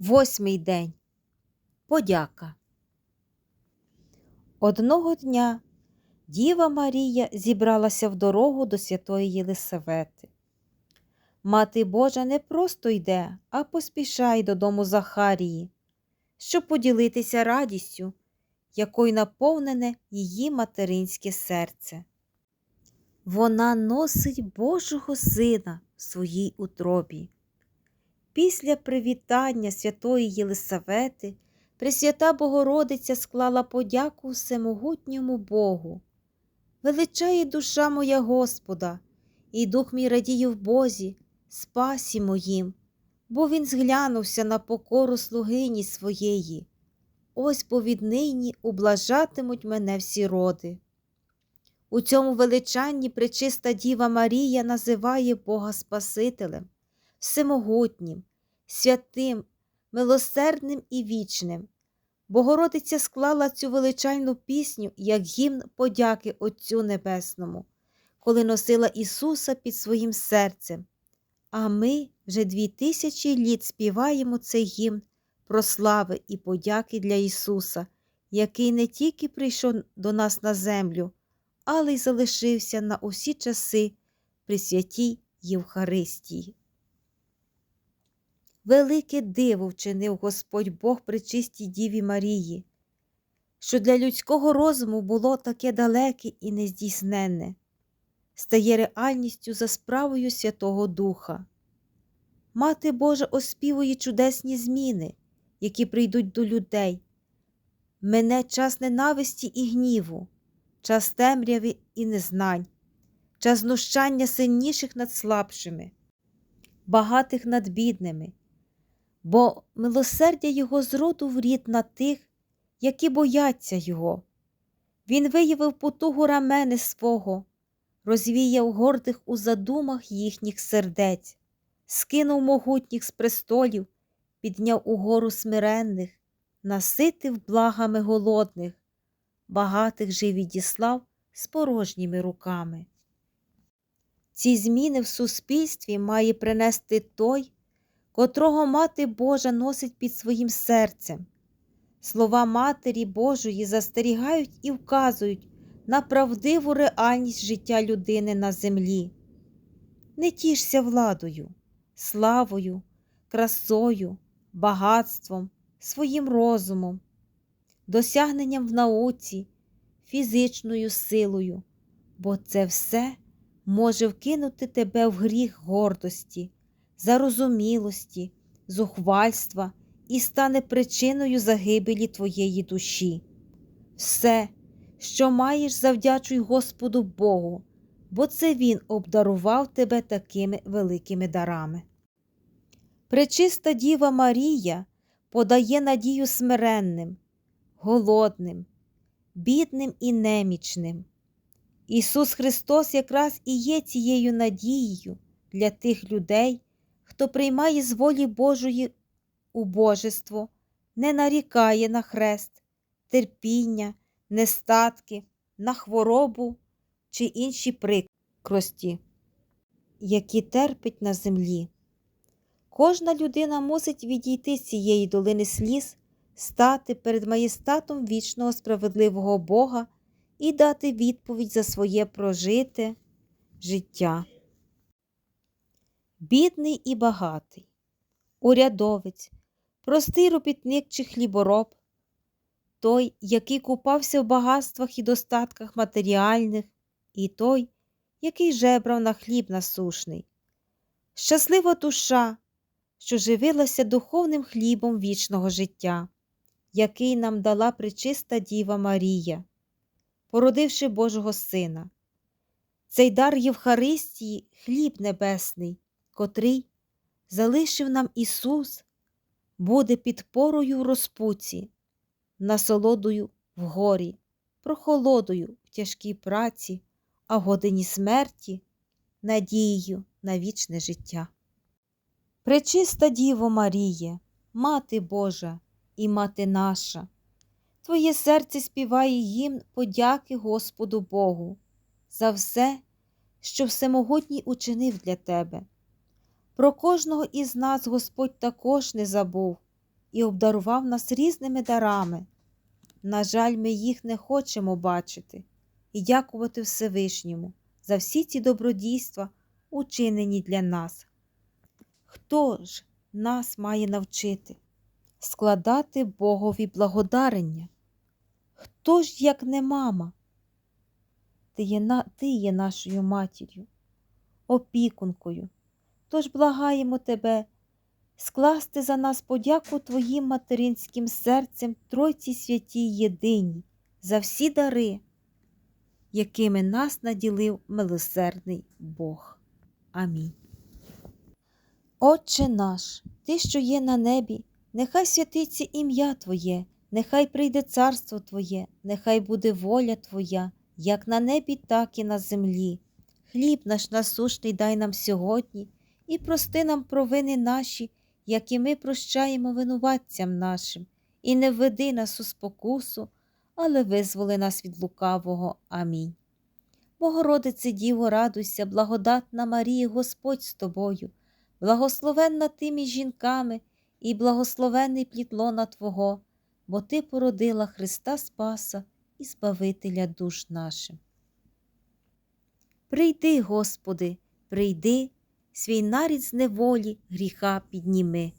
Восьмий день. Подяка. Одного дня Діва Марія зібралася в дорогу до святої Єлисавети. Мати Божа не просто йде, а поспішає додому Захарії, щоб поділитися радістю, якою наповнене її материнське серце. Вона носить Божого Сина в своїй утробі. Після привітання святої Єлисавети Пресвята Богородиця склала подяку всемогутньому Богу. Величає душа моя Господа, і дух мій радіє в Бозі, спасі моїм, бо він зглянувся на покору слугині своєї. Ось бо віднині ублажатимуть мене всі роди. У цьому величанні пречиста Діва Марія називає Бога Спасителем, всемогутнім, святим, милосердним і вічним. Богородиця склала цю величальну пісню як гімн подяки Отцю Небесному, коли носила Ісуса під своїм серцем. А ми вже дві тисячі літ співаємо цей гімн про слави і подяки для Ісуса, який не тільки прийшов до нас на землю, але й залишився на усі часи при святій Євхаристії. Велике диво вчинив Господь Бог при чистій Діві Марії, що для людського розуму було таке далеке і нездійсненне, стає реальністю за справою Святого Духа. Мати Божа оспівує чудесні зміни, які прийдуть до людей. Мене час ненависті і гніву, час темряви і незнань, час знущання сильніших над слабшими, багатих над бідними бо милосердя Його з роду в рід на тих, які бояться Його. Він виявив потугу рамени свого, розвіяв гордих у задумах їхніх сердець, скинув могутніх з престолів, підняв угору смиренних, наситив благами голодних, багатих же відіслав з порожніми руками. Ці зміни в суспільстві має принести той, котрого Мати Божа носить під своїм серцем. Слова Матері Божої застерігають і вказують на правдиву реальність життя людини на землі. Не тішся владою, славою, красою, багатством, своїм розумом, досягненням в науці, фізичною силою, бо це все може вкинути тебе в гріх гордості зарозумілості, зухвальства і стане причиною загибелі твоєї душі. Все, що маєш, завдячуй Господу Богу, бо це Він обдарував тебе такими великими дарами. Пречиста Діва Марія подає надію смиренним, голодним, бідним і немічним. Ісус Христос якраз і є цією надією для тих людей, хто приймає з волі Божої убожество, не нарікає на хрест, терпіння, нестатки, на хворобу чи інші прикрості, які терпить на землі. Кожна людина мусить відійти з цієї долини сліз, стати перед маєстатом вічного справедливого Бога і дати відповідь за своє прожите життя бідний і багатий, урядовець, простий робітник чи хлібороб, той, який купався в багатствах і достатках матеріальних, і той, який жебрав на хліб насушний, щаслива душа, що живилася духовним хлібом вічного життя, який нам дала причиста Діва Марія, породивши Божого Сина. Цей дар Євхаристії хліб небесний, котрий залишив нам Ісус, буде підпорою в розпуці, насолодою в горі, прохолодою в тяжкій праці, а в годині смерті надією на вічне життя. Пречиста Діво Маріє, Мати Божа і Мати наша, Твоє серце співає гімн подяки Господу Богу за все, що всемогутній учинив для тебе. Про кожного із нас Господь також не забув, і обдарував нас різними дарами. На жаль, ми їх не хочемо бачити і дякувати Всевишньому за всі ці добродійства, учинені для нас. Хто ж нас має навчити? Складати Богові благодарення. Хто ж, як не мама? Ти є. Ти є нашою матір'ю, опікункою. Тож благаємо тебе скласти за нас подяку Твоїм материнським серцем Тройці святій єдиній за всі дари, якими нас наділив милосердний Бог. Амінь. Отче наш, Ти, що є на небі, нехай святиться ім'я Твоє, нехай прийде царство Твоє, нехай буде воля Твоя, як на небі, так і на землі. Хліб наш насушний дай нам сьогодні і прости нам провини наші, як і ми прощаємо винуватцям нашим, і не введи нас у спокусу, але визволи нас від лукавого. Амінь. Богородице Діво, радуйся, благодатна Марія, Господь з тобою, благословенна ти між жінками, і благословенний плід лона Твого, бо Ти породила Христа Спаса і Збавителя душ нашим. Прийди, Господи, прийди, свій нарід з неволі гріха підніми.